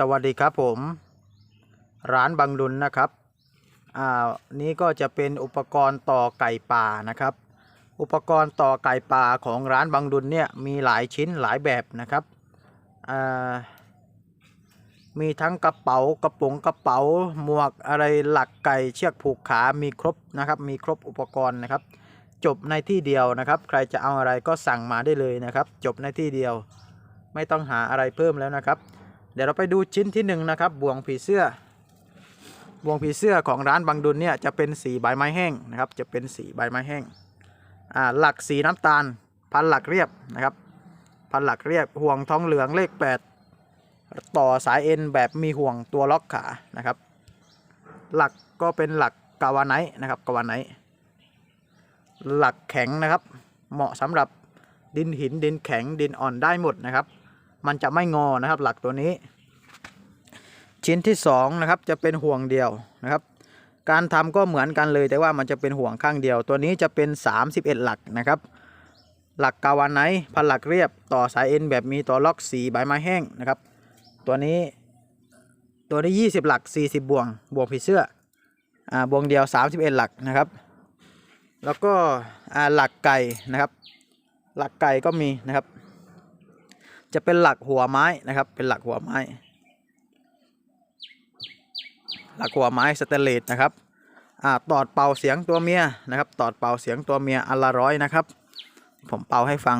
สวัสดีครับผม ร้านบางดุลนะครับอ่านี้ก็จะเป็นอุปกรณ์ต่อไก่ป่านะครับ อุปกรณ์ต่อไก่ป่าของร้านบางดุลเนี่ยมีหลายชิ้นหลายแบบนะครับอ่ามีทั้งกระเป๋ากระป๋องกระเป๋าหมวกอะไรหลักไก่เชือกผูกขามีครบนะครับ มีครบอุปกรณ์นะครับ จบในที่เดียวนะครับ ใครจะเอาอะไรก็สั่งมาได้เลยนะครับ จบในที่เดียว ไม่ต้องหาอะไรเพิ่มแล้วนะครับ เดี๋ยวเราไปดูชิ้นที่หนึ่งนะครับบ่วงผีเสื้อบ่วงผีเสื้อของร้านบางดุลเนี่ยจะเป็นสีใบไม้แห้งนะครับ จะเป็นสีใบไม้แห้งอ่าหลักสีน้ำตาล พันหลักเรียบนะครับ พันหลักเรียบห่วงทองเหลืองเลข 8 ต่อสายเอ็นแบบมีห่วงตัวล็อกขานะครับ หลักก็เป็นหลักกาวาไนนะครับกาวาไนหลักแข็งนะครับ เหมาะสำหรับดินหินดินแข็งดินอ่อนได้หมดนะครับ มันจะไม่งอนะครับ หลักตัวนี้ ชิ้นที่2นะครับจะเป็นห่วงเดียวนะครับ การทำก็เหมือนกันเลยแต่ว่ามันจะเป็นห่วงข้างเดียว ตัวนี้จะเป็น 31 หลักนะครับ หลักกาวานไนพันหลักเรียบต่อสายเอ็นแบบมีตัวล็อกสีใบไม้แห้งนะครับ ตัวนี้ตัวนี้ 20 หลัก 40บ่วงบ่วงผีเสื้ออ่าบ่วงเดียว 31 หลักนะครับ แล้วก็อ่าหลักไก่นะครับ หลักไก่ก็มีนะครับ จะเป็นหลักหัวไม้นะครับ เป็นหลักหัวไม้ หลักหัวไม้สเตเลสนะครับอ่าตอดเป่าเสียงตัวเมียนะครับ ตอดเป่าเสียงตัวเมียอันละร้อยนะครับ ผมเป่าให้ฟัง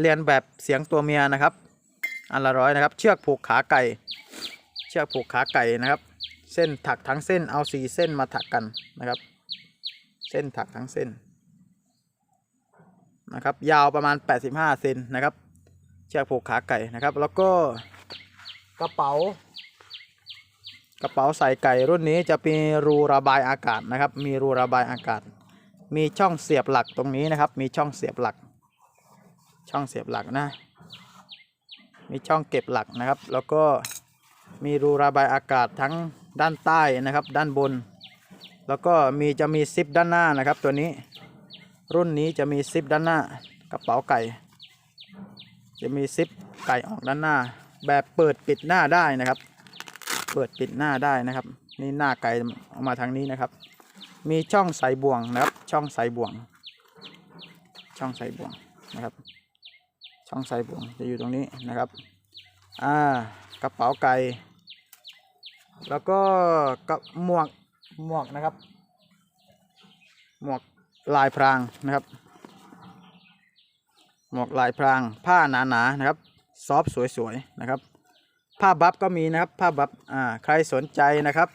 เรียนแบบเสียงตัวเมียนะครับอันละร้อยนะครับ เชือกผูกขาไก่ เชือกผูกขาไก่นะครับ เส้นถักทั้งเส้นเอาสีเส้นมาถักกันนะครับ เส้นถักทั้งเส้น นะครับ ยาวประมาณ 85 เซนนะครับ เชือกผูกขาไก่นะครับ แล้วก็กระเป๋า กระเป๋าใส่ไก่รุ่นนี้จะมีรูระบายอากาศนะครับ มีรูระบายอากาศ มีช่องเสียบหลักตรงนี้นะครับ มีช่องเสียบหลัก ช่องเสียบหลักนะ มีช่องเก็บหลักนะครับ แล้วก็มีรูระบายอากาศทั้งด้านใต้นะครับ ด้านบน แล้วก็มีจะมีซิปด้านหน้านะครับตัวนี้ รุ่นนี้จะมีซิปด้านหน้ากระเป๋าไก่ จะมีซิปไก่ออกด้านหน้า แบบเปิดปิดหน้าได้นะครับ เปิดปิดหน้าได้นะครับ นี่หน้าไก่ออกมาทางนี้นะครับ มีช่องใส่บ่วงนะครับ ช่องใส่บ่วง ช่องใส่บ่วงนะครับ ช่องใส่บ่วงจะอยู่ตรงนี้นะครับอ่ากระเป๋าไก่แล้วก็กับหมวกหมวกนะครับ หมวก ลายพรางนะครับ หมวกลายพรางผ้าหนาๆนนะครับ ซอฟสวยๆนะครับ ผ้าบัฟก็มีนะครับผ้าบัฟอ่าใครสนใจนะครับ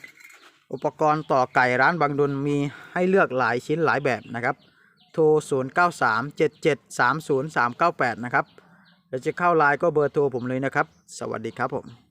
อุปกรณ์ต่อไก่ร้านบางดุลมีให้เลือกหลายชิ้นหลายแบบนะครับ โทร 0 9 3 7 7 3 0 3 9 8 นะครับเดี๋ยวจะเข้าไลน์ก็เบอร์โทรผมเลยนะครับ สวัสดีครับผม